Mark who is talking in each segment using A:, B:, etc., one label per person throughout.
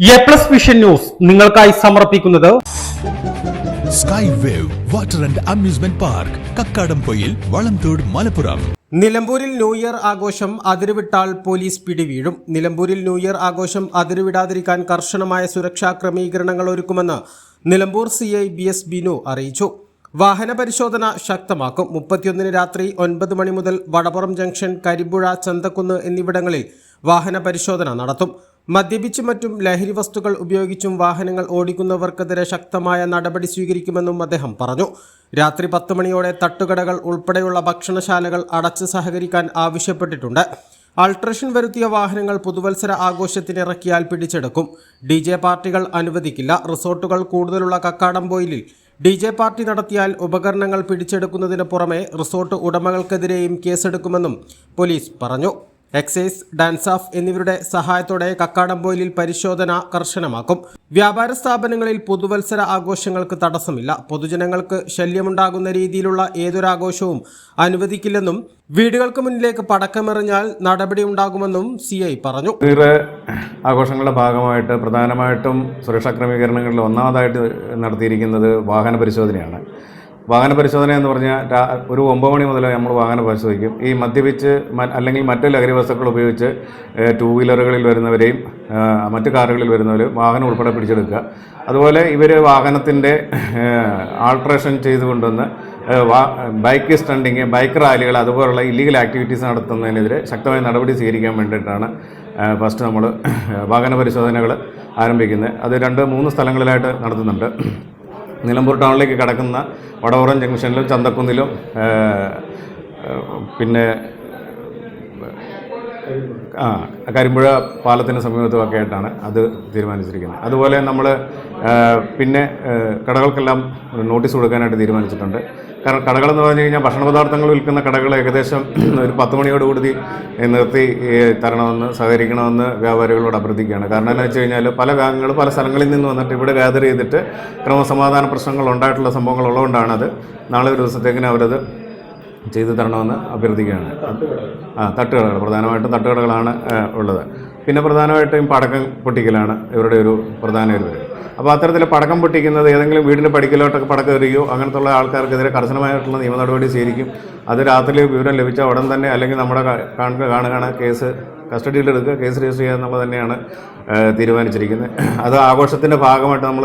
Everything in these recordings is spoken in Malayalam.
A: എ പ്ലസ് വിഷൻ ന്യൂസ് നിങ്ങൾക്കായി സമർപ്പിക്കുന്നത്
B: sky wave water and amusement park Kakkadampoyil Valamthode Malappuram
C: നിലമ്പൂരിൽ ന്യൂ ഇയർ ആഘോഷം അതിരുവിട്ടാൽ പോലീസ് പിടിവീഴും. നിലമ്പൂരിൽ ന്യൂ ഇയർ ആഘോഷം അതിരുവിടാതിരിക്കാൻ കർശനമായ സുരക്ഷാ ക്രമീകരണങ്ങൾ ഒരുക്കുമെന്ന് Nilambur C I B S Binu അറിയിച്ചു. വാഹന പരിശോധന ശക്തമാക്കും. മുപ്പത്തിയൊന്നിന് രാത്രി ഒൻപത് മണി മുതൽ വടപുറം ജംഗ്ഷൻ കരിമ്പുഴ ചന്തക്കുന്ന് എന്നിവിടങ്ങളിൽ വാഹന പരിശോധന നടത്തും. മദ്യപിച്ചും മറ്റും ലഹരി വസ്തുക്കൾ ഉപയോഗിച്ചും വാഹനങ്ങൾ ഓടിക്കുന്നവർക്കെതിരെ ശക്തമായ നടപടി സ്വീകരിക്കുമെന്നും അദ്ദേഹം പറഞ്ഞു. രാത്രി പത്ത് മണിയോടെ തട്ടുകടകൾ ഉൾപ്പെടെയുള്ള ഭക്ഷണശാലകൾ അടച്ച് സഹകരിക്കാൻ ആവശ്യപ്പെട്ടിട്ടുണ്ട്. ആൾട്രേഷൻ വരുത്തിയ വാഹനങ്ങൾ പുതുവത്സര ആഘോഷത്തിനിറക്കിയാൽ പിടിച്ചെടുക്കും. ഡി ജെ പാർട്ടികൾ അനുവദിക്കില്ല. റിസോർട്ടുകൾ കൂടുതലുള്ള കക്കാടംപോയിലിൽ ഡി ജെ പാർട്ടി നടത്തിയാൽ ഉപകരണങ്ങൾ പിടിച്ചെടുക്കുന്നതിന് പുറമെ റിസോർട്ട് ഉടമകൾക്കെതിരെയും കേസെടുക്കുമെന്നും പോലീസ് പറഞ്ഞു. എക്സൈസ് ഡാൻസ് ഓഫ് എന്നിവരുടെ സഹായത്തോടെ കക്കാടംപോയിലിൽ പരിശോധന കർശനമാക്കും. വ്യാപാര സ്ഥാപനങ്ങളിൽ പുതുവത്സര ആഘോഷങ്ങൾക്ക് തടസ്സമില്ല. പൊതുജനങ്ങൾക്ക് ശല്യമുണ്ടാകുന്ന രീതിയിലുള്ള ഏതൊരാഘോഷവും അനുവദിക്കില്ലെന്നും വീടുകൾക്ക് മുന്നിലേക്ക് പടക്കമെറിഞ്ഞാൽ നടപടി ഉണ്ടാകുമെന്നും സി ഐ പറഞ്ഞു.
D: ആഘോഷങ്ങളുടെ ഭാഗമായിട്ട് പ്രധാനമായിട്ടും സുരക്ഷാ ക്രമീകരണങ്ങളിൽ ഒന്നാമതായിട്ട് നടത്തിയിരിക്കുന്നത് വാഹന പരിശോധനയാണ്. വാഹന പരിശോധന എന്ന് പറഞ്ഞാൽ ഒരു ഒമ്പത് മണി മുതൽ നമ്മൾ വാഹനം പരിശോധിക്കും. ഈ മദ്യപിച്ച് അല്ലെങ്കിൽ മറ്റ് ലഹരി വസ്തുക്കൾ ഉപയോഗിച്ച് ടൂ വീലറുകളിൽ വരുന്നവരെയും മറ്റു കാറുകളിൽ വരുന്നവരും വാഹനം ഉൾപ്പെടെ പിടിച്ചെടുക്കുക. അതുപോലെ ഇവർ വാഹനത്തിന്റെ ആൾട്രേഷൻ ചെയ്തുകൊണ്ടുവന്ന് ബൈക്ക് സ്റ്റണ്ടിങ് ബൈക്ക് റാലികൾ അതുപോലുള്ള ഇല്ലീഗൽ ആക്ടിവിറ്റീസ് നടത്തുന്നതിനെതിരെ ശക്തമായ നടപടി സ്വീകരിക്കാൻ വേണ്ടിയിട്ടാണ് ഫസ്റ്റ് നമ്മൾ വാഹന പരിശോധനകൾ ആരംഭിക്കുന്നത്. അത് രണ്ട് മൂന്ന് സ്ഥലങ്ങളിലായിട്ട് നടത്തുന്നുണ്ട്. നിലമ്പൂർ ടൗണിലേക്ക് കടക്കുന്ന വടവറം ജംഗ്ഷനിലും ചന്തക്കുന്നിലും പിന്നെ ആ കരിമ്പുഴ പാലത്തിന് സമീപത്തുമൊക്കെ ആയിട്ടാണ് അത് തീരുമാനിച്ചിരിക്കുന്നത്. അതുപോലെ നമ്മൾ പിന്നെ കടകൾക്കെല്ലാം നോട്ടീസ് കൊടുക്കാനായിട്ട് തീരുമാനിച്ചിട്ടുണ്ട്. കാരണം എന്ന് പറഞ്ഞു കഴിഞ്ഞാൽ ഭക്ഷണ പദാർത്ഥങ്ങൾ വിൽക്കുന്ന കടകൾ ഏകദേശം ഒരു പത്ത് മണിയോടുകൂടി നിർത്തി തരണമെന്ന് സഹകരിക്കണമെന്ന് വ്യാപാരികളോട് അഭ്യർത്ഥിക്കുകയാണ്. കാരണം എന്ന് വെച്ച് കഴിഞ്ഞാൽ പല ബാങ്കുകൾ പല സ്ഥലങ്ങളിൽ നിന്ന് വന്നിട്ട് ഇവിടെ ഗ്യാദർ ചെയ്തിട്ട് ക്രമസമാധാന പ്രശ്നങ്ങൾ ഉണ്ടായിട്ടുള്ള സംഭവങ്ങൾ ഉള്ളതുകൊണ്ടാണ് അത്. നാളെ ഒരു ദിവസത്തേക്കിന് അവരത് ചെയ്തു തരണമെന്ന് അഭ്യർത്ഥിക്കുകയാണ്. ആ തട്ടുകടകൾ പ്രധാനമായിട്ടും തട്ടുകടകളാണ് ഉള്ളത്. പിന്നെ പ്രധാനമായിട്ടും പടക്കം പൊട്ടിക്കലാണ് ഇവരുടെ ഒരു പ്രധാന ഒരു അപ്പോൾ അത്തരത്തിൽ പടക്കം പൊട്ടിക്കുന്നത് ഏതെങ്കിലും വീടിന്റെ പടിക്കലോട്ടൊക്കെ പടക്കം എറിയോ അങ്ങനത്തുള്ള ആൾക്കാർക്കെതിരെ കർശനമായിട്ടുള്ള നിയമ നടപടി സ്വീകരിക്കും. അത് രാത്രി വിവരം ലഭിച്ച ഉടൻ തന്നെ അല്ലെങ്കിൽ നമ്മുടെ കാണുക കാണുകയാണ് കേസ് കസ്റ്റഡിയിലെടുക്കുക കേസ് രജിസ്റ്റർ ചെയ്യുക എന്നുള്ളത് തന്നെയാണ് തീരുമാനിച്ചിരിക്കുന്നത്. അത് ആഘോഷത്തിന്റെ ഭാഗമായിട്ട് നമ്മൾ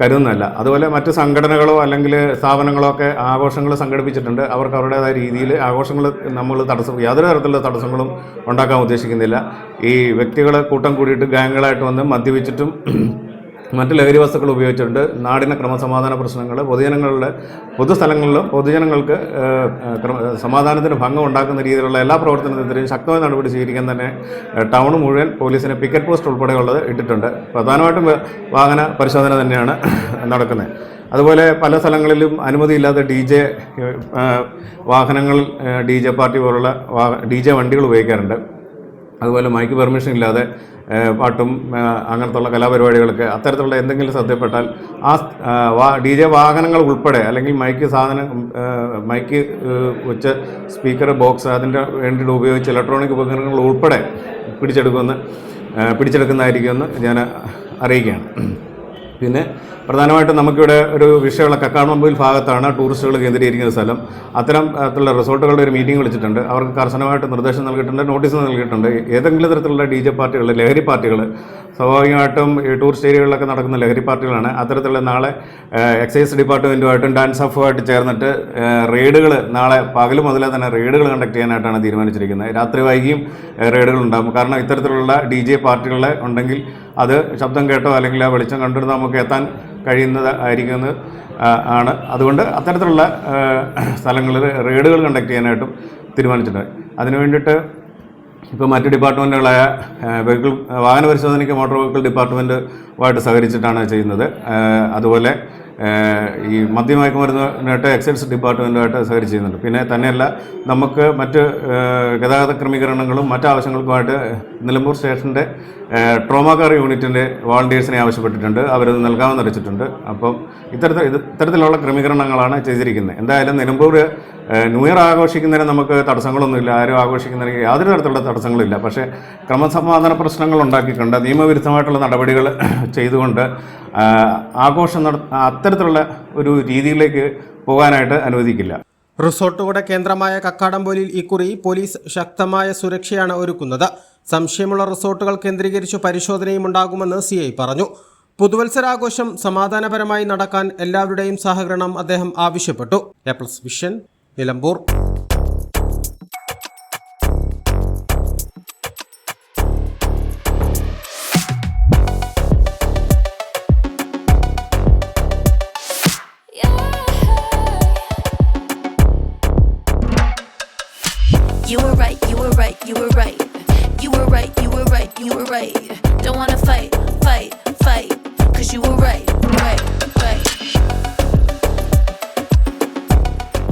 D: കരുതുന്നല്ല അതുപോലെ മറ്റ് സംഘടനകളോ അല്ലെങ്കിൽ സ്ഥാപനങ്ങളോ ഒക്കെ ആഘോഷങ്ങൾ സംഘടിപ്പിച്ചിട്ടുണ്ട്. അവർക്ക് അവരുടേതായ രീതിയിൽ ആഘോഷങ്ങൾ നമ്മൾ തടസ്സം യാതൊരു തരത്തിലുള്ള തടസ്സങ്ങളും ഉണ്ടാക്കാൻ ഉദ്ദേശിക്കുന്നില്ല. ഈ വ്യക്തികളെ കൂട്ടം കൂടിയിട്ട് ഗാങ്ങുകളായിട്ട് വന്ന് മദ്യപിച്ചിട്ടും മറ്റ് ലഹരി വസ്തുക്കൾ ഉപയോഗിച്ചിട്ടുണ്ട് നാടിന് ക്രമസമാധാന പ്രശ്നങ്ങൾ പൊതുജനങ്ങളുടെ പൊതുസ്ഥലങ്ങളിലും പൊതുജനങ്ങൾക്ക് സമാധാനത്തിന് ഭംഗം ഉണ്ടാക്കുന്ന രീതിയിലുള്ള എല്ലാ പ്രവർത്തനത്തിനെതിരെയും ശക്തമായ നടപടി സ്വീകരിക്കാൻ തന്നെ ടൗൺ മുഴുവൻ പോലീസിന് പിക്കറ്റ് പോസ്റ്റ് ഉൾപ്പെടെയുള്ളത് ഇട്ടിട്ടുണ്ട്. പ്രധാനമായിട്ടും വാഹന പരിശോധന തന്നെയാണ് നടക്കുന്നത്. അതുപോലെ പല സ്ഥലങ്ങളിലും അനുമതിയില്ലാത്ത ഡി ജെ വാഹനങ്ങൾ ഡി ജെ പാർട്ടി പോലുള്ള ഡി ജെ വണ്ടികൾ ഉപയോഗിക്കാറുണ്ട്. അതുപോലെ മൈക്ക് പെർമിഷൻ ഇല്ലാതെ പാട്ടും അങ്ങനത്തുള്ള കലാപരിപാടികളൊക്കെ അത്തരത്തിലുള്ള എന്തെങ്കിലും ശ്രദ്ധപ്പെട്ടാൽ ആ വാ ഡി ജെ വാഹനങ്ങൾ ഉൾപ്പെടെ അല്ലെങ്കിൽ മൈക്ക് സാധനം മൈക്ക് വെച്ച് സ്പീക്കർ ബോക്സ് അതിന്റെ വേണ്ടിയിട്ട് ഉപയോഗിച്ച് ഇലക്ട്രോണിക് ഉപകരണങ്ങൾ ഉൾപ്പെടെ പിടിച്ചെടുക്കുമെന്ന് പിടിച്ചെടുക്കുന്നതായിരിക്കുമെന്ന് ഞാൻ അറിയിക്കുകയാണ്. പിന്നെ പ്രധാനമായിട്ടും നമുക്കിവിടെ ഒരു വിഷയമുള്ള കക്കാടംപൊയിൽ ഭാഗത്താണ് ടൂറിസ്റ്റുകൾ കേന്ദ്രീകരിക്കുന്ന സ്ഥലം. അത്തരം തരത്തിലുള്ള റിസോർട്ടുകളുടെ ഒരു മീറ്റിംഗ് വിളിച്ചിട്ടുണ്ട്. അവർക്ക് കർശനമായിട്ട് നിർദ്ദേശം നൽകിയിട്ടുണ്ട് നോട്ടീസ് നൽകിയിട്ടുണ്ട്. ഏതെങ്കിലും തരത്തിലുള്ള ഡി ജെ പാർട്ടികൾ ലഹരി പാർട്ടികൾ സ്വാഭാവികമായിട്ടും ഈ ടൂറിസ്റ്റ് ഏരിയകളിലൊക്കെ നടക്കുന്ന ലഹരി പാർട്ടികളാണ്. അത്തരത്തിലുള്ള നാളെ എക്സൈസ് ഡിപ്പാർട്ട്മെന്റുമായിട്ടും ഡാൻസ് ഓഫുമായിട്ട് ചേർന്നിട്ട് റെയ്ഡുകൾ നാളെ പകൽ മുതലേ തന്നെ റെയ്ഡുകൾ കണ്ടക്ട് ചെയ്യാനായിട്ടാണ് തീരുമാനിച്ചിരിക്കുന്നത്. രാത്രി വൈകിയും റെയ്ഡുകൾ ഉണ്ടാകും കാരണം ഇത്തരത്തിലുള്ള ഡി ജെ പാർട്ടികളെ ഉണ്ടെങ്കിൽ അത് ശബ്ദം കേട്ടോ അല്ലെങ്കിൽ ആ വെളിച്ചം കണ്ടിട്ട് നമുക്ക് എത്താൻ കഴിയുന്നത് ആയിരിക്കുമെന്ന് ആണ്. അതുകൊണ്ട് അത്തരത്തിലുള്ള സ്ഥലങ്ങളിൽ റെയ്ഡുകൾ കണ്ടക്ട് ചെയ്യാനായിട്ടും തീരുമാനിച്ചിട്ടുണ്ട്. അതിനു വേണ്ടിയിട്ട് ഇപ്പോൾ മറ്റ് ഡിപ്പാർട്ട്മെന്റുകളായ വെഹിക്കിൾ വാഹന പരിശോധനയ്ക്ക് മോട്ടോർ വെഹിക്കിൾ ഡിപ്പാർട്ട്മെന്റുമായിട്ട് സഹകരിച്ചിട്ടാണ് ചെയ്യുന്നത്. അതുപോലെ ഈ മദ്യമയക്കുമരുന്നിനായിട്ട് എക്സൈസ് ഡിപ്പാർട്ട്മെന്റുമായിട്ട് സഹകരിച്ച് ചെയ്യുന്നുണ്ട് പിന്നെ തന്നെയല്ല നമുക്ക് മറ്റ് ഗതാഗത ക്രമീകരണങ്ങളും മറ്റ് ആവശ്യങ്ങൾക്കുമായിട്ട് നിലമ്പൂർ സ്റ്റേഷന്റെ ട്രോമ കാർ യൂണിറ്റിന്റെ വോളണ്ടിയേഴ്സിനെ ആവശ്യപ്പെട്ടിട്ടുണ്ട്. അവരത് നൽകാമെന്ന് അറിയിച്ചിട്ടുണ്ട്. അപ്പം ഇത്തരത്തിൽ ഇത്തരത്തിലുള്ള ക്രമീകരണങ്ങളാണ് ചെയ്തിരിക്കുന്നത്. എന്തായാലും നിലമ്പൂർ ന്യൂ ഇയർ ആഘോഷിക്കുന്നതിന് നമുക്ക് തടസ്സങ്ങളൊന്നുമില്ല. ആരും ആഘോഷിക്കുന്നതിന് യാതൊരു തരത്തിലുള്ള തടസ്സങ്ങളില്ല. പക്ഷേ ക്രമസമാധാന പ്രശ്നങ്ങൾ ഉണ്ടാക്കിക്കൊണ്ട് നിയമവിരുദ്ധമായിട്ടുള്ള നടപടികൾ ചെയ്തുകൊണ്ട് ആഘോഷം നട അത്തരത്തിലുള്ള ഒരു രീതിയിലേക്ക് പോകാനായിട്ട് അനുവദിക്കില്ല.
C: റിസോർട്ടുകളുടെ കേന്ദ്രമായ കക്കാടംപൊലിയിൽ ഇക്കുറി പോലീസ് ശക്തമായ സുരക്ഷയാണ് ഒരുക്കുന്നത്. സംശയമുള്ള റിസോർട്ടുകൾ കേന്ദ്രീകരിച്ചു പരിശോധനയും ഉണ്ടാകുമെന്ന് സി പറഞ്ഞു. പുതുവത്സരാഘോഷം സമാധാനപരമായി നടക്കാൻ എല്ലാവരുടെയും സഹകരണം അദ്ദേഹം ആവശ്യപ്പെട്ടു. A plus vision Nilambur.
E: You were right, you were right, you were right. You were right, you were right, you were right. Don't wanna fight, fight, fight. Cause you were right, right, right.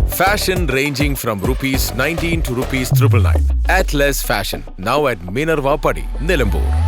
F: Fashion ranging from rupees 19 to rupees 999. Atlas Fashion, now at Minerva Padi, Nilambur.